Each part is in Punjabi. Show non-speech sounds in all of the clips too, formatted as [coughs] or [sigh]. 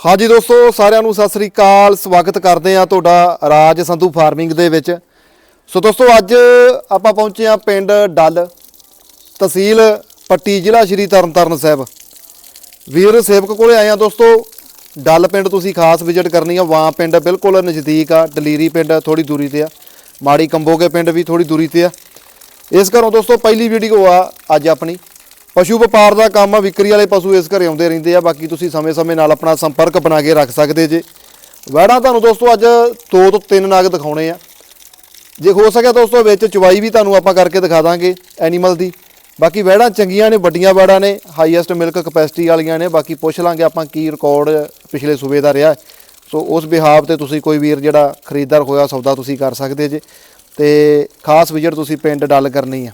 ਹਾਂਜੀ ਦੋਸਤੋ, ਸਾਰਿਆਂ ਨੂੰ ਸਤਿ ਸ੍ਰੀ ਅਕਾਲ। ਸਵਾਗਤ ਕਰਦੇ ਆ ਤੁਹਾਡਾ ਰਾਜ ਸੰਧੂ ਫਾਰਮਿੰਗ ਦੇ ਵਿੱਚ। ਸੋ ਦੋਸਤੋ, ਅੱਜ ਆਪਾਂ ਪਹੁੰਚੇ ਆ ਪਿੰਡ ਡੱਲ ਤਹਿਸੀਲ ਪੱਟੀ ਜ਼ਿਲ੍ਹਾ ਸ਼੍ਰੀ ਤਰਨਤਾਰਨ ਸਾਹਿਬ। ਵੀਰ, ਸੇਵਕ ਕੋਲੇ ਆਏ ਆ ਦੋਸਤੋ। ਡੱਲ ਪਿੰਡ ਤੁਸੀਂ ਖਾਸ ਵਿਜ਼ਿਟ ਕਰਨੀ ਆ। ਵਾਂ ਪਿੰਡ ਬਿਲਕੁਲ ਨਜ਼ਦੀਕ ਆ, ਡਲੀਰੀ ਪਿੰਡ ਥੋੜੀ ਦੂਰੀ ਤੇ ਆ। ਮਾੜੀ ਕੰਬੋਗੇ ਪਿੰਡ ਵੀ ਥੋੜੀ ਦੂਰੀ ਤੇ ਆ। ਇਸ ਘਰੋਂ ਦੋਸਤੋ, ਪਹਿਲੀ ਵੀਡੀਓ ਆ ਅੱਜ ਆਪਣੀ। ਪਸ਼ੂ ਵਪਾਰ ਦਾ ਕੰਮ ਆ, ਵਿਕਰੀ ਵਾਲੇ ਪਸ਼ੂ ਇਸ ਘਰੇ ਆਉਂਦੇ ਰਹਿੰਦੇ ਆ, ਬਾਕੀ ਤੁਸੀਂ ਸਮੇਂ-ਸਮੇਂ ਨਾਲ ਆਪਣਾ ਸੰਪਰਕ ਬਣਾ ਕੇ ਰੱਖ ਸਕਦੇ ਜੇ। ਵੈੜਾਂ ਤੁਹਾਨੂੰ ਦੋਸਤੋ ਅੱਜ ਦੋ ਤੋਂ ਤਿੰਨ ਨਾਗ ਦਿਖਾਉਣੇ ਆ। ਜੇ ਹੋ ਸਕਿਆ ਦੋਸਤੋ ਵਿੱਚ ਚਵਾਈ ਵੀ ਤੁਹਾਨੂੰ ਆਪਾਂ ਕਰਕੇ ਦਿਖਾ ਦਾਂਗੇ ਐਨੀਮਲ ਦੀ। ਬਾਕੀ ਵੈੜਾਂ ਚੰਗੀਆਂ ਨੇ, ਵੱਡੀਆਂ ਵੈੜਾਂ ਨੇ ਹਾਈਐਸਟ ਮਿਲਕ ਕਪੈਸਿਟੀ ਵਾਲੀਆਂ ਨੇ, ਬਾਕੀ ਪੁੱਛ ਲਾਂਗੇ ਆਪਾਂ ਕੀ ਰਿਕਾਰਡ ਪਿਛਲੇ ਸੂਬੇ ਦਾ ਰਿਹਾ। ਸੋ ਉਸ ਬਿਹਾਵ ਤੇ ਤੁਸੀਂ ਕੋਈ ਵੀਰ ਜਿਹੜਾ ਖਰੀਦਦਾਰ ਹੋਇਆ ਸੌਦਾ ਤੁਸੀਂ ਕਰ ਸਕਦੇ ਜੇ। ਤੇ ਖਾਸ ਵਿਜ਼ਿਟ ਤੁਸੀਂ ਪਿੰਡ ਡੱਲ ਕਰਨੀ ਆ।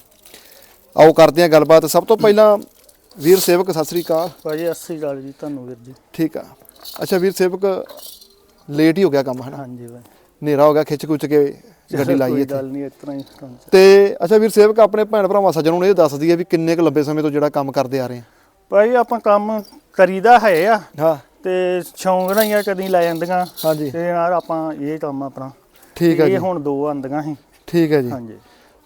ਆਓ ਕਰਦੇ ਹਾਂ ਗੱਲਬਾਤ। ਸਭ ਤੋਂ ਪਹਿਲਾਂ ਵੀਰ ਸੇਵਕ ਸਤਿ ਸ੍ਰੀ ਅਕਾਲ। ਭਾਜੀ 80 ਗੱਲ ਜੀ ਤੁਹਾਨੂੰ ਵੀਰ ਜੀ। ਠੀਕ ਆ। ਅੱਛਾ ਵੀਰ ਸੇਵਕ ਲੇਟ ਹੀ ਹੋ ਗਿਆ ਕੰਮ ਹਨਾ? ਹਾਂਜੀ ਭਾਈ ਹਨੇਰਾ ਹੋ ਗਿਆ ਖਿੱਚ ਖੁੱਚ ਕੇ ਗੱਡੀ ਲਾਈ ਕੋਈ ਇੱਥੇ। ਗੱਲ ਨਹੀਂ ਇਸ ਤਰ੍ਹਾਂ ਹੀ ਕੰਮ ਚੱਲ- ਤੇ ਅੱਛਾ ਵੀਰ ਸੇਵਕ ਆਪਣੇ ਭੈਣ ਭਰਾਵਾਂ ਸੱਜਣ ਨੂੰ ਇਹ ਦੱਸ ਦਈਏ ਵੀ ਕਿੰਨੇ ਕੁ ਲੰਬੇ ਸਮੇਂ ਤੋਂ ਜਿਹੜਾ ਕੰਮ ਕਰਦੇ ਆ ਰਹੇ ਭਾਈ ਆਪਾਂ ਕੰਮ ਕਰੀਦਾ ਹੈ ਆ। ਆ ਹਾਂ। ਤੇ ਸ਼ੌਂਕ ਨਾਲ ਹੀ ਆ ਕਦੀ ਲੈ ਜਾਂਦੀਆਂ। ਹਾਂਜੀ। ਤੇ ਯਾਰ ਆਪਾਂ ਇਹ ਕੰਮ ਆਪਣਾ। ਠੀਕ ਹੈ ਇਹ ਜੀ। ਹੁਣ ਦੋ ਆਂਦੀਆਂ ਸੀ। ਠੀਕ ਹੈ ਜੀ। ਹਾਂਜੀ।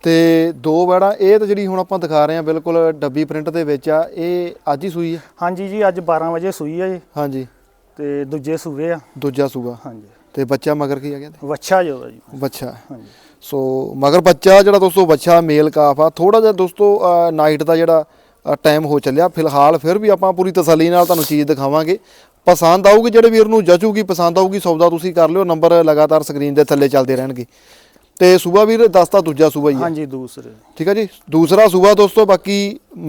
ਤੇ ਦੋ ਵੈੜਾਂ ਇਹ ਤਾਂ ਜਿਹੜੀ ਹੁਣ ਆਪਾਂ ਦਿਖਾ ਰਹੇ ਆ ਬਿਲਕੁਲ ਡੱਬੀ ਪ੍ਰਿੰਟ ਦੇ ਵਿੱਚ ਆ ਇਹ ਅੱਜ ਹੀ ਸੂਈ ਆ? ਹਾਂਜੀ ਜੀ ਅੱਜ 12 ਵਜੇ ਸੂਈ ਆ ਜੀ। ਹਾਂਜੀ। ਤੇ ਦੂਜੇ ਸੂਏ ਆ। ਦੂਜਾ ਸੂਆ। ਹਾਂਜੀ। ਤੇ ਬੱਚਾ ਮਗਰ ਕੀ ਆ ਗਿਆ ਵੱਛਾ ਜੋ ਆ ਜੀ। ਬੱਚਾ। ਹਾਂਜੀ। ਸੋ ਮਗਰ ਬੱਚਾ ਜਿਹੜਾ ਦੋਸਤੋ ਬੱਚਾ ਮੇਲ ਕਾਫ ਆ। ਥੋੜਾ ਜਿਹਾ ਦੋਸਤੋ ਨਾਈਟ ਦਾ ਜਿਹੜਾ ਟਾਈਮ ਹੋ ਚੱਲਿਆ। ਫਿਲਹਾਲ ਫਿਰ ਵੀ ਆਪਾਂ ਪੂਰੀ ਤਸੱਲੀ ਨਾਲ ਤੁਹਾਨੂੰ ਚੀਜ਼ ਦਿਖਾਵਾਂਗੇ। ਪਸੰਦ ਆਊਗੀ ਜਿਹੜੇ ਵੀਰ ਨੂੰ ਜਚੂਗੀ ਪਸੰਦ ਆਊਗੀ ਸੌਦਾ ਤੁਸੀਂ ਕਰ ਲਿਓ। ਨੰਬਰ ਲਗਾਤਾਰ ਸਕਰੀਨ ਦੇ ਥੱਲੇ ਚੱਲਦੇ ਰਹਿਣਗੇ। ਤੇ ਸੂਬਾ ਵੀਰ ਦੱਸਤਾ ਦੂਜਾ ਸੂਬਾ ਹੀ ਹੈ। ਹਾਂਜੀ ਦੂਸਰੇ। ਠੀਕ ਹੈ ਜੀ? ਦੂਸਰਾ ਸੂਬਾ ਦੋਸਤੋ ਬਾਕੀ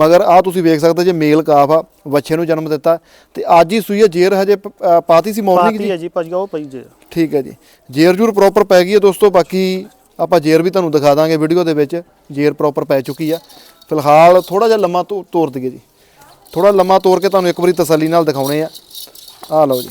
ਮਗਰ ਆ ਤੁਸੀਂ ਵੇਖ ਸਕਦੇ ਜੇ ਮੇਲ ਕਾਫ ਆ ਬੱਚੇ ਨੂੰ ਜਨਮ ਦਿੱਤਾ। ਤੇ ਅੱਜ ਹੀ ਸੂਈ ਹੈ ਜੇਰ ਹਜੇ ਪਾਤੀ ਸੀ ਮਾਰਨਿੰਗ ਪਾਤੀ ਜੀ ਹੈ ਜੀ ਉਹ ਪਈ ਜੇ ਠੀਕ ਹੈ ਜੀ। ਜੇਰ ਜੂਰ ਪ੍ਰੋਪਰ ਪੈ ਗਈ ਹੈ ਦੋਸਤੋ ਬਾਕੀ ਆਪਾਂ ਜੇਰ ਵੀ ਤੁਹਾਨੂੰ ਦਿਖਾ ਦਾਂਗੇ ਵੀਡੀਓ ਦੇ ਵਿੱਚ। ਜੇਰ ਪ੍ਰੋਪਰ ਪੈ ਚੁੱਕੀ ਆ। ਫਿਲਹਾਲ ਥੋੜਾ ਜਿਹਾ ਲੰਮਾ ਤੋਰ ਦਈਏ ਜੀ। ਥੋੜਾ ਲੰਮਾ ਤੋਰ ਕੇ ਤੁਹਾਨੂੰ ਇੱਕ ਵਾਰੀ ਤਸੱਲੀ ਨਾਲ ਦਿਖਾਉਣੇ ਆ। ਆ ਲਓ ਜੀ।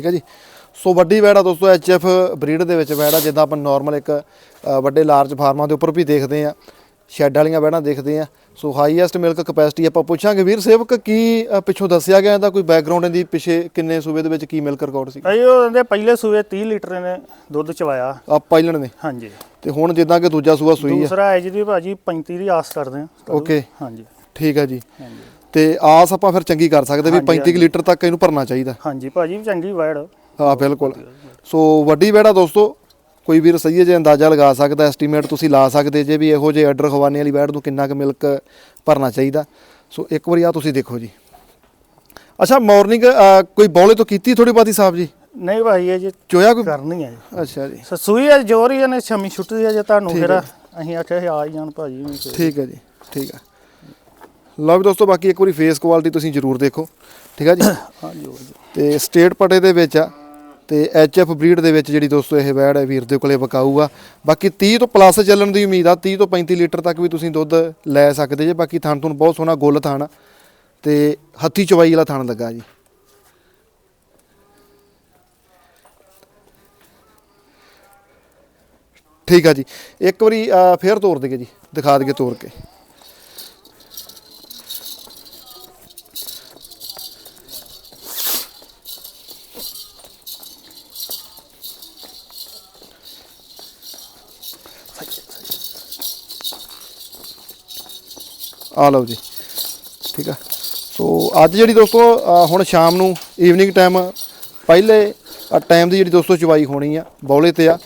ਠੀਕ ਹੈ ਜੀ। ਸੋ ਵੱਡੀ ਵੈੜ ਆ ਦੋਸਤੋ ਐਚਐਫ ਬਰੀਡ ਦੇ ਵਿੱਚ ਵੈੜ ਆ ਜਿੱਦਾਂ ਆਪਾਂ ਨਾਰਮਲ ਇੱਕ ਵੱਡੇ ਲਾਰਜ ਫਾਰਮਾਂ ਦੇ ਉੱਪਰ ਵੀ ਦੇਖਦੇ ਆ। ਸ਼ੈੱਡ ਵਾਲੀਆਂ ਵੈੜਾਂ ਦੇਖਦੇ ਆ। ਸੋ ਹਾਈਐਸਟ ਮਿਲਕ ਕਪੈਸਿਟੀ ਆਪਾਂ ਪੁੱਛਾਂਗੇ ਵੀਰ ਸੇਵਕ ਕੀ ਪਿੱਛੋਂ ਦੱਸਿਆ ਗਿਆ ਇਹਦਾ? ਕੋਈ ਬੈਕਗ੍ਰਾਉਂਡ ਇਹਦੀ ਪਿਛੇ ਕਿੰਨੇ ਸੂਬੇ ਦੇ ਵਿੱਚ ਕੀ ਮਿਲਕ ਰਿਕਾਰਡ ਸੀ? ਭਾਈ ਉਹ ਕਹਿੰਦੇ ਪਹਿਲੇ ਸੂਏ 30 ਲੀਟਰ ਨੇ ਦੁੱਧ ਚਵਾਇਆ। ਆ ਪਾਇਲਣ ਨੇ। ਹਾਂਜੀ। ਤੇ ਹੁਣ ਜਿੱਦਾਂ ਕਿ ਦੂਜਾ ਸੂਆ ਸੂਈ ਆ। ਦੂਸਰਾ ਹੈ ਜੀ ਭਾਜੀ 35 ਦੀ ਆਸ ਕਰਦੇ ਆ। ਓਕੇ ਹਾਂਜੀ। ਠੀਕ ਹੈ ਜੀ। ਹਾਂਜੀ। ਤੇ ਆਸ ਆਪਾਂ ਫਿਰ ਚੰਗੀ ਕਰ ਸਕਦੇ ਵੀ ਹਾਂਜੀ, 35 ਕੁ ਲੀਟਰ ਤੱਕ ਇਹਨੂੰ ਭਰਨਾ ਚਾਹੀਦਾ। ਹਾਂਜੀ ਭਾਜੀ ਚੰਗੀ ਵੈੜ। ਹਾਂ ਬਿਲਕੁਲ। ਸੋ ਵੱਡੀ ਵੈੜਾ ਦੋਸਤੋ ਕੋਈ ਵੀਰ ਸਹੀ ਜੇ ਅੰਦਾਜ਼ਾ ਲਗਾ ਸਕਦਾ ਐਸਟੀਮੇਟ ਤੁਸੀਂ ਲਾ ਸਕਦੇ ਜੇ ਵੀ ਇਹੋ ਜਿਹੇ ਆਰਡਰ ਖਵਾਨੇ ਵਾਲੀ ਵੈੜ ਨੂੰ ਕਿੰਨਾ ਕੁ ਮਿਲਕ ਭਰਨਾ ਚਾਹੀਦਾ। ਸੋ ਇੱਕ ਵਾਰੀ ਆ ਤੁਸੀਂ ਦੇਖੋ ਜੀ। ਅੱਛਾ ਮਾਰਨਿੰਗ ਕੋਈ ਬੌਲੇ ਤੋਂ ਕੀਤੀ ਥੋੜੀ ਬਾਤੀ ਸਾਹਿਬ ਜੀ? ਨਹੀਂ ਭਾਈ ਇਹ ਜੇ ਚੋਇਆ ਕੋਈ? ਕਰਨੀ ਹੈ ਜੀ। ਅੱਛਾ ਜੀ। ਸ- ਸੂਈ ਹੈ ਜੋਰ ਹੀ ਨੇ ਛਮੀ ਛੁੱਟੀ ਹੈ ਜੇ ਤੁਹਾਨੂੰ ਫਿਰ। ਅਸੀਂ ਆਖਿਆ ਆ ਹੀ ਜਾਣ ਭਾਜੀ ਵੀ। ਠੀਕ ਹੈ ਜੀ ਠੀਕ ਹੈ। ਲਓ ਵੀ ਦੋਸਤੋ ਬਾਕੀ ਇੱਕ ਵਾਰੀ ਫੇਸ ਕੁਆਲਿਟੀ ਤੁਸੀਂ ਜ਼ਰੂਰ ਦੇਖੋ ਠੀਕ ਹੈ ਜੀ? [coughs] ਹਾਂਜੀ ਤੇ ਸਟੇਟ ਪਟੇ ਦੇ ਵਿੱਚ ਆ ਤੇ ਐਚਐਫ ਬਰੀਡ ਦੇ ਵਿੱਚ ਜਿਹੜੀ ਦੋਸਤੋ ਇਹ ਵੈੜ ਹੈ ਵੀਰ ਦੇ ਕੋਲੇ ਵਿਕਾਊ ਆ ਬਾਕੀ 30 ਤੋਂ ਪਲੱਸ ਚੱਲਣ ਦੀ ਉਮੀਦ ਆ 30 ਤੋਂ 35 ਲੀਟਰ ਤੱਕ ਵੀ ਤੁਸੀਂ ਦੁੱਧ ਲੈ ਸਕਦੇ ਜੇ। ਬਾਕੀ ਥਣ ਤੁਹਾਨੂੰ ਬਹੁਤ ਸੋਹਣਾ ਗੁੱਲ ਥਣ ਆ ਤੇ ਹੱਥੀ ਚਵਾਈ ਵਾਲਾ ਥਣ ਲੱਗਾ ਜੀ। ਠੀਕ ਆ ਜੀ। ਇੱਕ ਵਾਰੀ ਫੇਰ ਤੋੜ ਦਈਏ ਜੀ ਦਿਖਾ ਦਈਏ ਤੋੜ ਕੇ। ਆ ਲਓ ਜੀ। ਠੀਕ ਆ। ਸੋ ਅੱਜ ਜਿਹੜੀ ਦੋਸਤੋ ਹੁਣ ਸ਼ਾਮ ਨੂੰ ਈਵਨਿੰਗ ਟਾਈਮ ਪਹਿਲੇ ਟਾਈਮ ਦੀ ਜਿਹੜੀ ਦੋਸਤੋ ਚਵਾਈ ਹੋਣੀ ਆ, ਬੌਲੇ ਤੇ ਆ।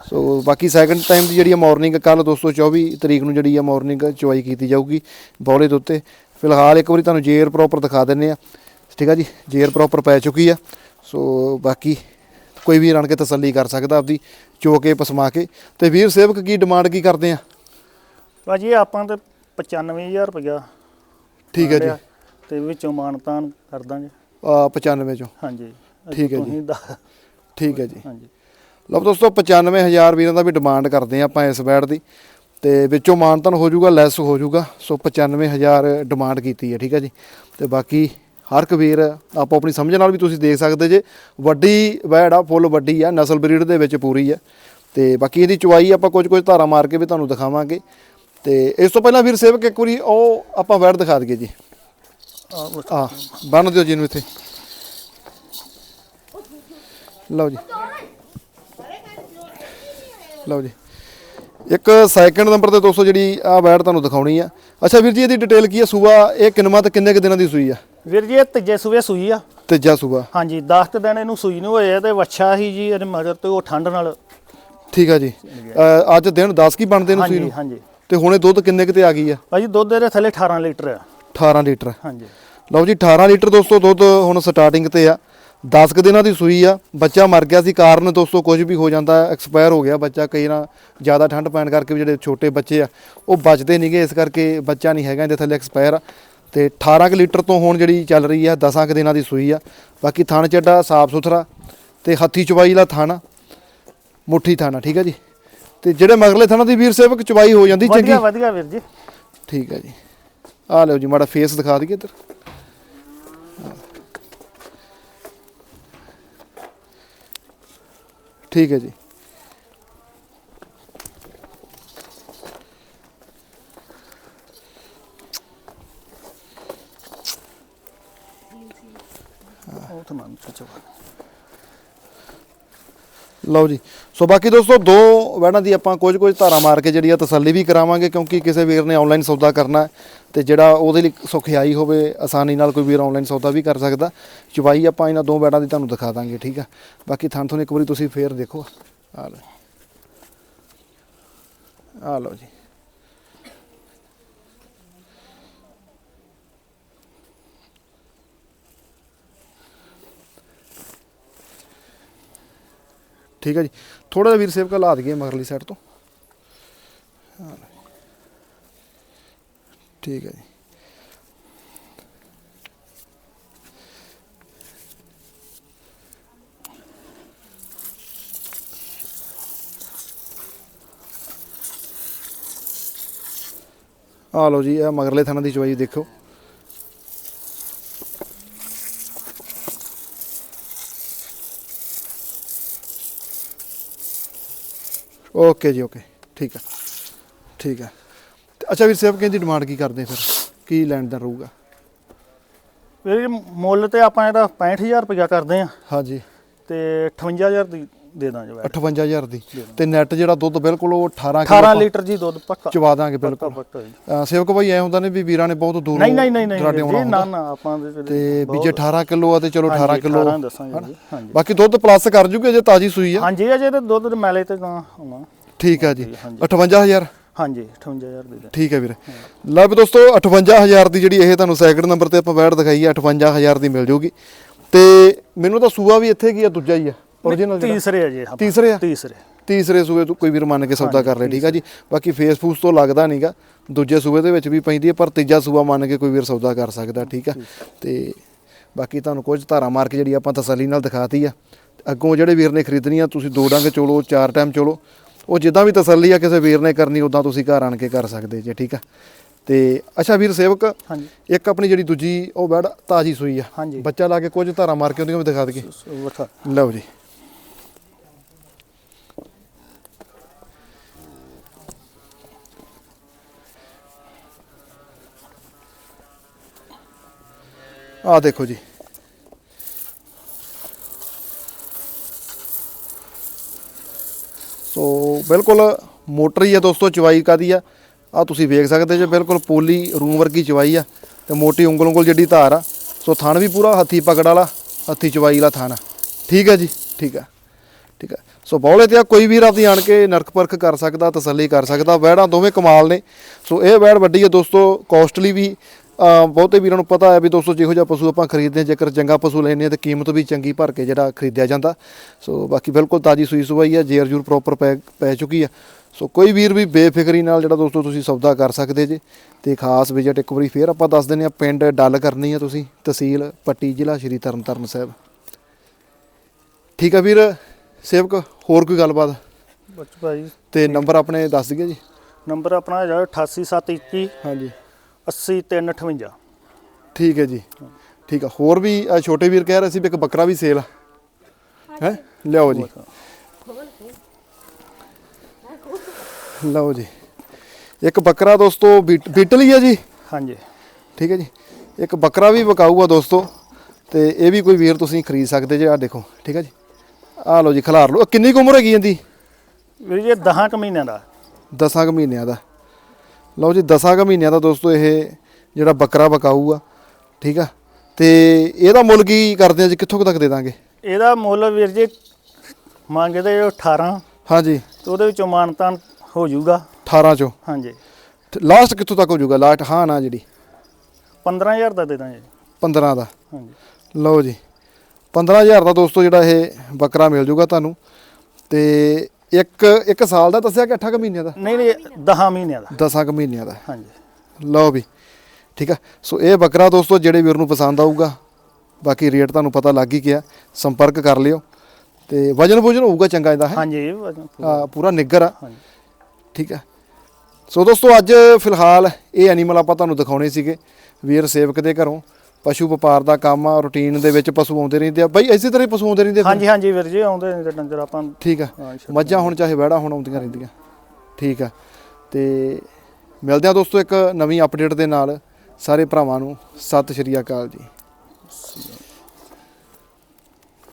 ਸੋ ਬਾਕੀ ਸੈਕੰਡ ਟਾਈਮ ਦੀ ਜਿਹੜੀ ਆ ਮਾਰਨਿੰਗ ਕੱਲ ਦੋਸਤੋ 24 ਤਰੀਕ ਨੂੰ ਜਿਹੜੀ ਆ ਮਾਰਨਿੰਗ ਚਵਾਈ ਕੀਤੀ ਜਾਊਗੀ ਬੌਲੇ ਦੇ ਉੱਤੇ। ਫਿਲਹਾਲ ਇੱਕ ਵਾਰੀ ਤੁਹਾਨੂੰ ਜੇਅਰ ਪ੍ਰੋਪਰ ਦਿਖਾ ਦਿੰਨੇ ਆ। ਠੀਕ ਆ ਜੀ ਜੇਅਰ ਪ੍ਰੋਪਰ ਪੈ ਚੁੱਕੀ ਆ। ਸੋ ਬਾਕੀ ਕੋਈ ਵੀ ਰਣ ਕੇ ਤਸੱਲੀ ਕਰ ਸਕਦਾ ਆਪਦੀ, ਚੋ ਕੇ ਪਸਮਾ ਕੇ। ਤੇ ਵੀਰ ਸੇਵਕ ਕੀ ਡਿਮਾਂਡ ਕੀ ਕਰਦੇ ਆ? ਭਾਜੀ, ਆਪਾਂ ਤੇ 95000 ਰੁਪਇਆ ਠੀਕ ਹੈ ਜੀ। ਤੇ ਵਿੱਚੋਂ ਮਾਨਤਾਨ ਕਰ ਦਾਂਗੇ। ਆ 95 ਚੋਂ। ਹਾਂਜੀ। ਠੀਕ ਹੈ ਜੀ। ਤੁਸੀਂ ਦੱਸ- ਠੀਕ ਹੈ ਜੀ। ਹਾਂਜੀ। ਲਓ ਦੋਸਤੋ 95000 ਵੀਰਾਂ ਦਾ ਵੀ ਡਿਮਾਂਡ ਕਰਦੇ ਆ ਆਪਾਂ ਇਸ ਬੈਡ ਦੀ। ਤੇ ਵਿੱਚੋਂ ਮਾਨਤਨ ਹੋ ਜਾਊਗਾ ਲੈਸ ਹੋ ਜਾਊਗਾ। ਸੋ 95000 ਡਿਮਾਂਡ ਕੀਤੀ ਹੈ ਠੀਕ ਹੈ ਜੀ। ਤੇ ਬਾਕੀ ਹਰ ਇੱਕ ਵੀਰ ਆਪੋ ਆਪਣੀ ਸਮਝ ਨਾਲ ਵੀ ਤੁਸੀਂ ਦੇਖ ਸਕਦੇ ਜੇ। ਵੱਡੀ ਵੈੜ ਆ ਫੁੱਲ ਵੱਡੀ ਆ ਨਸਲ ਬਰੀਡ ਦੇ ਵਿੱਚ ਪੂਰੀ ਆ। ਤੇ ਬਾਕੀ ਇਹਦੀ ਚੁਆਈ ਆਪਾਂ ਕੁਝ ਕੁਝ ਧਾਰਾ ਮਾਰ ਕੇ ਵੀ ਤੁਹਾਨੂੰ ਦਿਖਾਵਾਂਗੇ। ਤੇ ਇਸ ਤੋਂ ਪਹਿਲਾਂ ਵੀਰ ਸੇਵਕ ਇੱਕ ਵਾਰੀ ਉਹ ਆਪਾਂ ਵੈੜ ਦਿਖਾ ਦਈਏ ਜੀ। ਆ ਬੰਨ ਦਿਓ ਜੀ ਇਹਨੂੰ ਇੱਥੇ। ਲਓ ਜੀ। ਲਓ ਜੀ। ਇੱਕ ਸੈਕਿੰਡ ਨੰਬਰ ਤੇ ਦੋਸਤੋ ਜਿਹੜੀ ਆ ਵੈੜ ਤੁਹਾਨੂੰ ਦਿਖਾਉਣੀ ਆ। ਅੱਛਾ ਵੀਰ ਜੀ ਇਹਦੀ ਡਿਟੇਲ ਕੀ ਆ? ਸੂਆ ਇਹ ਕਿੰਨਵਾਂ ਤੇ ਕਿੰਨੇ ਕੁ ਦਿਨਾਂ ਦੀ ਸੂਈ ਆ? ਵੀਰ ਜੀ ਇਹ ਤੀਜੇ ਸੂਏ ਸੂਈ ਆ। ਤੀਜਾ ਸੂਆ। ਹਾਂਜੀ 10 ਦਿਨ ਇਹਨੂੰ ਸੂਈ ਨੂੰ ਹੋਏ ਆ ਤੇ ਵੱਛਾ ਹੀ ਜੀ ਇਹਦੇ ਮਗਰ ਤੇ ਉਹ ਠੰਡ ਨਾਲ। ਠੀਕ ਆ ਜੀ। ਅੱਜ ਦਿਨ 10 ਕੀ ਬਣਦੇ ਨੂੰ ਸੂਈ ਹਾਂਜੀ ਨੂੰ ਹਾਂਜੀ। ਤੇ ਹੁਣੇ ਦੁੱਧ ਕਿੰਨੇ ਕੁ ਤੇ ਆ ਗਈ ਆ? ਭਾਜੀ ਦੁੱਧ ਇਹਦੇ ਥੱਲੇ 18 ਲੀਟਰ ਆ। 18 ਲੀਟਰ। ਹਾਂਜੀ। ਲਓ ਜੀ 18 ਲੀਟਰ ਦੋਸਤੋ ਦੁੱਧ ਹੁਣ ਸਟਾਰਟਿੰਗ ਤੇ ਆ। 10 ਕੁ ਦਿਨਾਂ ਦੀ ਸੂਈ ਆ। ਬੱਚਾ ਮਰ ਗਿਆ ਸੀ ਕਾਰਨ ਦੋਸਤੋ ਕੁਝ ਵੀ ਹੋ ਜਾਂਦਾ ਐਕਸਪਾਇਰ ਹੋ ਗਿਆ ਬੱਚਾ। ਕਈ ਨਾ ਜ਼ਿਆਦਾ ਠੰਡ ਪੈਣ ਕਰਕੇ ਵੀ ਜਿਹੜੇ ਛੋਟੇ ਬੱਚੇ ਆ ਉਹ ਬਚਦੇ ਨਹੀਂਗੇ ਇਸ ਕਰਕੇ ਬੱਚਾ ਨਹੀਂ ਹੈਗਾ ਇਹਦੇ ਥੱਲੇ ਐਕਸਪਾਇਰ ਤੇ 18 ਕੁ ਲੀਟਰ ਤੋਂ ਹੁਣ ਜਿਹੜੀ ਚੱਲ ਰਹੀ ਆ 10 ਕੁ ਦਿਨਾਂ ਦੀ ਸੂਈ ਆ। ਬਾਕੀ ਥਣ ਚੱਡਾ ਸਾਫ਼ ਸੁਥਰਾ ਤੇ ਹੱਥੀ ਚਵਾਈ ਵਾਲਾ ਥਣ ਮੁੱਠੀ ਥਣ ਠੀਕ ਆ ਜੀ? ਤੇ ਜਿਹੜੇ ਮਗਰਲੇ ਥਣਾਂ ਦੀ ਵੀਰ ਸੇਵਕ ਚਵਾਈ ਹੋ ਜਾਂਦੀ ਚੰਗੀ? ਵਧੀਆ ਵਧੀਆ ਵੀਰ ਜੀ। ਠੀਕ ਹੈ ਜੀ। ਆ ਲਓ ਜੀ ਮਾੜਾ ਫੇਸ ਦਿਖਾ ਦਈਏ ਇੱਧਰ। ਠੀਕ ਹੈ ਜੀ। ਉਹ ਤਾਂ ਮੰਨ ਕੇ ਚਵਾ ਲਓ ਜੀ। ਸੋ ਬਾਕੀ ਦੋਸਤੋ, ਦੋ ਵੈੜਾਂ ਦੀ ਆਪਾਂ ਕੁਝ ਕੁਝ ਧਾਰਾ ਮਾਰ ਕੇ ਜਿਹੜੀ ਆ ਤਸੱਲੀ ਵੀ ਕਰਾਵਾਂਗੇ, ਕਿਉਂਕਿ ਕਿਸੇ ਵੀਰ ਨੇ ਆਨਲਾਈਨ ਸੌਦਾ ਕਰਨਾ ਹੈ ਤੇ ਜਿਹੜਾ ਉਹਦੇ ਲਈ ਸੁਖਿਆਈ ਹੋਵੇ, ਆਸਾਨੀ ਨਾਲ ਕੋਈ ਵੀਰ ਆਨਲਾਈਨ ਸੌਦਾ ਵੀ ਕਰ ਸਕਦਾ। ਚਵਾਈ ਆਪਾਂ ਇਹਨਾਂ ਦੋ ਵੈੜਾਂ ਦੀ ਤੁਹਾਨੂੰ ਦਿਖਾ ਦਾਂਗੇ, ਠੀਕ ਆ? ਬਾਕੀ ਥਾਂ ਤੁਹਾਨੂੰ ਇੱਕ ਵਾਰੀ ਤੁਸੀਂ ਫੇਰ ਦੇਖੋ। ਆ ਲਓ। ਆ ਲਓ ਜੀ। ਠੀਕ ਹੈ ਜੀ। ਥੋੜਾ ਜਿਹਾ ਵੀਰ ਸੇਵ ਸੇਵਕਾ ਲਾ ਦਈਏ ਮਗਰਲੀ ਸਾਈਡ ਤੋਂ। ਠੀਕ ਹੈ ਜੀ। ਆ ਲਓ ਜੀ, ਇਹ ਮਗਰਲੇ ਥਾਣਾ ਦੀ ਚਵਾਈ ਦੇਖੋ। ਓਕੇ ਜੀ ਓਕੇ। ਠੀਕ ਹੈ ਠੀਕ ਹੈ ਤੇ ਅੱਛਾ ਵੀਰ ਸਾਹਿਬ ਕਹਿੰਦੀ ਡਿਮਾਂਡ ਕੀ ਕਰਦੇ ਫਿਰ? ਕੀ ਲੈਣ ਦਾ ਰਹੂਗਾ? ਵੀਰ ਜੀ ਮੁੱਲ ਤੇ ਆਪਾਂ ਇਹਦਾ 65000 ਰੁਪਇਆ ਕਰਦੇ ਆ ਹਾਂਜੀ। ਤੇ 58000 ਦੀ ਦੇ ਦਾਂਗੇ ਵੈਟ 58000 ਦੀ। ਤੇ ਨੈਟ ਜਿਹੜਾ ਦੁੱਧ ਬਿਲਕੁਲ ਉਹ 18 ਕਿਲੋ 18 ਆਪਾਂ ਲੀਟਰ ਜੀ ਦੁੱਧ ਪੱਕਾ। ਚਵਾ ਦਾਂਗੇ ਬਿਲਕੁਲ। ਪੱਕਾ ਜੀ। ਅਹ ਸੇਵਕ ਭਾਈ ਐ ਹੁੰਦਾ ਨੇ ਵੀ ਵੀਰਾਂ ਨੇ ਬਹੁਤ ਦੂਰੋਂ ਨਹੀਂ ਨਹੀਂ ਨਹੀਂ ਨਹੀਂ ਨਾ ਨਾ ਆਪਾਂ ਦੇ- ਤੇ ਵੀ ਜੇ 18 ਕਿਲੋ ਆ ਤੇ ਚਲੋ 18 ਹਾਂਜੀ, ਕਿਲੋ 18 ਦੱਸਾਂਗੇ ਜੀ ਹਾਂਜੀ। ਬਾਕੀ ਦੁੱਧ ਪਲੱਸ ਕਰ ਜੂਗੇ ਜੇ ਤਾਜੀ ਸੂਈ ਆ? ਹਾਂਜੀ ਅਜੇ ਤੇ ਦੁੱਧ ਦੇ ਮੈਲੇ ਤੇ ਤਾਂ ਆਉਣਾ ਠੀਕ ਆ ਜੀ। ਹਾਂਜੀ। 58000 ਹਾਂਜੀ 58000 ਦੇ ਦੇ ਠੀਕ ਹੈ ਵੀਰੇ। ਲਓ ਵੀ ਦੋਸਤੋ 58000 ਦੀ ਜਿਹੜੀ ਇਹ ਤੁਹਾਨੂੰ ਸੈਕਿੰਡ ਨੰਬਰ ਤੇ ਆਪਾਂ ਬੈਠ ਦਿਖਾਈ ਹੈ 58000 ਦੀ ਮਿਲ ਜੂਗੀ। ਤੇ ਮੈਨੂੰ ਤਾਂ ਸੂਆ ਵੀ ਇੱਥੇ ਕੀ ਆ ਦੂਜਾ ਹੀ ਆ। Original ਜਿਹੜਾ। ਤੀਸਰੇ ਆ ਜੀ ਆਪਾਂ। ਤੀਸਰੇ ਆ? ਤੀਸਰੇ। ਤੀਸਰੇ ਸੂਏ ਤੋਂ ਕੋਈ ਵੀਰ ਮੰਨ ਕੇ ਸੌਦਾ ਕਰ ਲੈ ਠੀਕ ਆ ਜੀ? ਬਾਕੀ ਫੇਸਬੁੱਕ ਤੋਂ ਲੱਗਦਾ ਨਹੀਂਗਾ ਦੂਜੇ ਸੂਏ ਦੇ ਵਿੱਚ ਵੀ ਪੈਂਦੀ ਹੈ ਪਰ ਤੀਜਾ ਸੂਆ ਮੰਨ ਕੇ ਕੋਈ ਵੀਰ ਸੌਦਾ ਕਰ ਸਕਦਾ ਠੀਕ ਆ? ਤੇ ਬਾਕੀ ਤੁਹਾਨੂੰ ਕੁਝ ਧਾਰਾ ਮਾਰ ਕੇ ਜਿਹੜੀ ਆਪਾਂ ਤਸੱਲੀ ਨਾਲ ਦਿਖਾਤੀ ਆ ਅੱਗੋਂ ਜਿਹੜੇ ਵੀਰ ਨੇ ਖਰੀਦਣੀ ਆ ਤੁਸੀਂ ਦੋ ਡੰਗ ਚੋਲੋ ਚਾਰ ਟਾਈਮ ਚੋਲੋ ਉਹ ਜਿੱਦਾਂ ਵੀ ਤਸੱਲੀ ਆ ਕਿਸੇ ਵੀਰ ਨੇ ਕਰਨੀ ਉਦਾਂ ਤੁਸੀਂ ਘਰ ਆਣ ਕੇ ਕਰ ਸਕਦੇ ਜੇ ਠੀਕ ਆ? ਤੇ ਅੱਛਾ ਵੀਰ ਸੇਵਕ ਹਾਂਜੀ। ਇੱਕ ਆਪਣੀ ਜਿਹੜੀ ਦੂਜੀ ਉਹ ਬੈੜ ਤਾਜੀ ਸੂਈ ਆ। ਹਾਂਜੀ। ਬੱਚਾ ਲਾ ਕੇ ਕੁਝ ਧਾਰਾ ਮਾਰ ਕੇ ਉਹਦੀਆਂ ਵੀ ਦਿਖਾ ਦਈਏ। ਲਓ ਜੀ। ਆਹ ਦੇਖੋ ਜੀ। ਸੋ ਬਿਲਕੁਲ ਮੋਟਰ ਹੀ ਆ ਦੋਸਤੋ, ਚਵਾਈ ਕਾਦੀ ਆ? ਆ ਤੁਸੀਂ ਵੇਖ ਸਕਦੇ ਜੇ, ਬਿਲਕੁਲ ਪੋਲੀ ਰੂਮ ਵਰਗੀ ਚਵਾਈ ਆ ਤੇ ਮੋਟੀ ਉਂਗਲ ਉਂਗਲ ਜਿਹੜੀ ਧਾਰ ਆ। ਸੋ ਥਣ ਵੀ ਪੂਰਾ ਹੱਥੀ ਪਕੜ ਵਾਲਾ, ਹੱਥੀ ਚਵਾਈ ਵਾਲਾ ਥਣ ਆ। ਠੀਕ ਹੈ ਜੀ, ਠੀਕ ਹੈ ਠੀਕ ਹੈ ਸੋ ਬੌਲੇ ਤੇ ਆ, ਕੋਈ ਵੀਰ ਆਪਦੀ ਆਣ ਕੇ ਨਰਕ ਪਰਖ ਕਰ ਸਕਦਾ, ਤਸੱਲੀ ਕਰ ਸਕਦਾ ਵੈੜਾਂ ਦੋਵੇਂ ਕਮਾਲ ਨੇ। ਸੋ ਇਹ ਵੈੜ ਵੱਡੀ ਹੈ ਦੋਸਤੋ ਕੋਸਟਲੀ ਵੀ ਬਹੁਤੇ ਵੀਰਾਂ ਨੂੰ ਪਤਾ ਹੈ ਵੀ ਦੋਸਤੋ ਜਿਹੋ ਜਿਹਾ ਪਸ਼ੂ ਆਪਾਂ ਖਰੀਦਦੇ ਹਾਂ ਜੇਕਰ ਚੰਗਾ ਪਸ਼ੂ ਲੈਣੇ ਤੇ ਕੀਮਤ ਵੀ ਚੰਗੀ ਭਰ ਕੇ ਜਿਹੜਾ ਖਰੀਦਿਆ ਜਾਂਦਾ। ਸੋ ਬਾਕੀ ਬਿਲਕੁਲ ਤਾਜੀ ਸੂਈ ਸੁਵਾਈ ਆ ਜੇਰ ਜੂਰ ਪ੍ਰੋਪਰ ਪੈ ਪੈ ਚੁੱਕੀ ਆ ਸੋ ਕੋਈ ਵੀਰ ਵੀ ਬੇਫਿਕਰੀ ਨਾਲ ਜਿਹੜਾ ਦੋਸਤੋ ਤੁਸੀਂ ਸੌਦਾ ਕਰ ਸਕਦੇ ਜੇ ਤੇ ਖਾਸ ਵਿਜ਼ਿਟ ਇੱਕ ਵਾਰੀ ਫੇਰ ਆਪਾਂ ਦੱਸ ਦਿੰਦੇ ਆ ਪਿੰਡ ਡੱਲ ਕਰਨੀ ਆ ਤੁਸੀਂ ਤਹਿਸੀਲ ਪੱਟੀ ਜ਼ਿਲ੍ਹਾ ਸ਼੍ਰੀ ਤਰਨਤਾਰਨ ਸਾਹਿਬ। ਠੀਕ ਆ ਵੀਰ ਸੇਵਕ ਹੋਰ ਕੋਈ ਗੱਲਬਾਤ? ਬੱਚ ਭਾਈ। ਤੇ ਨੰਬਰ ਆਪਣੇ ਦੱਸ ਦਈਏ ਜੀ। ਨੰਬਰ ਆਪਣਾ ਹੈਗਾ 88721 ਹਾਂਜੀ। 80358 ਠੀਕ ਹੈ ਜੀ। ਠੀਕ ਆ। ਹੋਰ ਵੀ ਛੋਟੇ ਵੀਰ ਕਹਿ ਰਹੇ ਸੀ ਵੀ ਇੱਕ ਬੱਕਰਾ ਵੀ ਸੇਲ ਹੈ? ਲਿਆਓ ਜੀ। ਲਓ ਜੀ। ਇੱਕ ਬੱਕਰਾ ਦੋਸਤੋ ਬੀਟ- ਬੀਟਲ ਹੀ ਆ ਜੀ। ਹਾਂਜੀ। ਠੀਕ ਹੈ ਜੀ। ਇੱਕ ਬੱਕਰਾ ਵੀ ਵਿਕਾਊ ਆ ਦੋਸਤੋ। ਤੇ ਇਹ ਵੀ ਕੋਈ ਵੀਰ ਤੁਸੀਂ ਖਰੀਦ ਸਕਦੇ ਜੇ ਆ ਦੇਖੋ। ਠੀਕ ਹੈ ਜੀ। ਆ ਲਓ ਜੀ ਖਿਲਾਰ ਲਓ। ਆਹ ਕਿੰਨੀ ਕੁ ਉਮਰ ਹੈਗੀ ਇਹਦੀ? ਵੀਰ ਜੀ 10 ਕੁ ਮਹੀਨਿਆਂ ਦਾ। 10 ਕੁ ਮਹੀਨਿਆਂ ਦਾ। ਲਓ ਜੀ 10 ਕੁ ਮਹੀਨਿਆਂ ਦਾ ਦੋਸਤੋ ਇਹ ਜਿਹੜਾ ਬੱਕਰਾ ਵਿਕਾਊ ਆ ਠੀਕ ਆ? ਤੇ ਇਹਦਾ ਮੁੱਲ ਕੀ ਕਰਦੇ ਆ ਜੀ? ਕਿੱਥੋਂ ਕੁ ਤੱਕ ਦੇ ਦਾਂਗੇ? ਇਹਦਾ ਮੁੱਲ ਵੀਰ ਜੀ ਮੰਗਦੇ 18 ਹਾਂਜੀ। ਤੇ ਉਹਦੇ ਵਿੱਚੋਂ ਮਾਨਤਾਨ ਹੋ ਜਾਊਗਾ। 18 ਚੋਂ? ਹਾਂਜੀ। ਲਾਸਟ ਕਿੱਥੋਂ ਤੱਕ ਹੋ ਜਾਊਗਾ? ਲਾਸਟ ਹਾਂ ਨਾ ਜਿਹੜੀ? 15000 ਦਾ ਦੇ ਦਾਂਗੇ 15 ਦਾ। ਹਾਂਜੀ। ਲਓ ਜੀ। 15000 ਦਾ ਦੋਸਤੋ ਜਿਹੜਾ ਇਹ ਬੱਕਰਾ ਮਿਲ ਜਾਊਗਾ ਤੁਹਾਨੂੰ। ਤੇ ਇੱਕ ਇੱਕ ਸਾਲ ਦਾ ਦੱਸਿਆ ਕਿ 8 ਕੁ ਮਹੀਨਿਆਂ ਦਾ? ਨਹੀਂ ਨਹੀਂ 10 ਮਹੀਨਿਆਂ ਦਾ। 10 ਕੁ ਮਹੀਨਿਆਂ ਦਾ। ਹਾਂਜੀ। ਲਓ ਵੀ ਠੀਕ ਆ। ਸੋ ਇਹ ਬੱਕਰਾ ਦੋਸਤੋ ਜਿਹੜੇ ਵੀਰ ਨੂੰ ਪਸੰਦ ਆਊਗਾ ਬਾਕੀ ਰੇਟ ਤੁਹਾਨੂੰ ਪਤਾ ਲੱਗ ਹੀ ਗਿਆ ਸੰਪਰਕ ਕਰ ਲਿਓ ਤੇ ਵਜਨ ਵਜਨ ਹੋਊਗਾ ਚੰਗਾ ਇਹਦਾ ਹੈ? ਹਾਂਜੀ ਵਜਨ ਪੂਰਾ। ਆ, ਪੂਰਾ ਨਿੱਗਰ ਆ। ਹਾਂਜੀ। ਠੀਕ ਆ। ਸੋ ਦੋਸਤੋ ਅੱਜ ਫਿਲਹਾਲ ਇਹ ਐਨੀਮਲ ਆਪਾਂ ਤੁਹਾਨੂੰ ਦਿਖਾਉਣੇ ਸੀਗੇ ਵੀਰ ਸੇਵਕ ਦੇ ਘਰੋਂ। ਪਸ਼ੂ ਵਪਾਰ ਦਾ ਕੰਮ ਆ ਰੂਟੀਨ ਦੇ ਵਿੱਚ ਪਸ਼ੂ ਆਉਂਦੇ ਰਹਿੰਦੇ ਆ। ਬਾਈ ਇਸੇ ਤਰ੍ਹਾਂ ਹੀ ਪਸ਼ੂ ਆਉਂਦੇ ਰਹਿੰਦੇ ਆ? ਹਾਂਜੀ ਹਾਂਜੀ ਵੀਰ ਜੀ ਆਉਂਦੇ ਨੇ ਤੇ ਡੰਗਰ ਆਪਾਂ ਠੀਕ ਆ। ਮੱਝਾਂ ਹੁਣ ਚਾਹੇ ਵਹਿੜਾ ਹੁਣ ਆਉਂਦੀਆਂ ਰਹਿੰਦੀਆਂ। ਠੀਕ ਆ। ਤੇ ਮਿਲਦੇ ਆ ਦੋਸਤੋ ਇੱਕ ਨਵੀਂ ਅਪਡੇਟ ਦੇ ਨਾਲ। ਸਾਰੇ ਭਰਾਵਾਂ ਨੂੰ ਸਤਿ ਸ਼੍ਰੀ ਅਕਾਲ ਜੀ।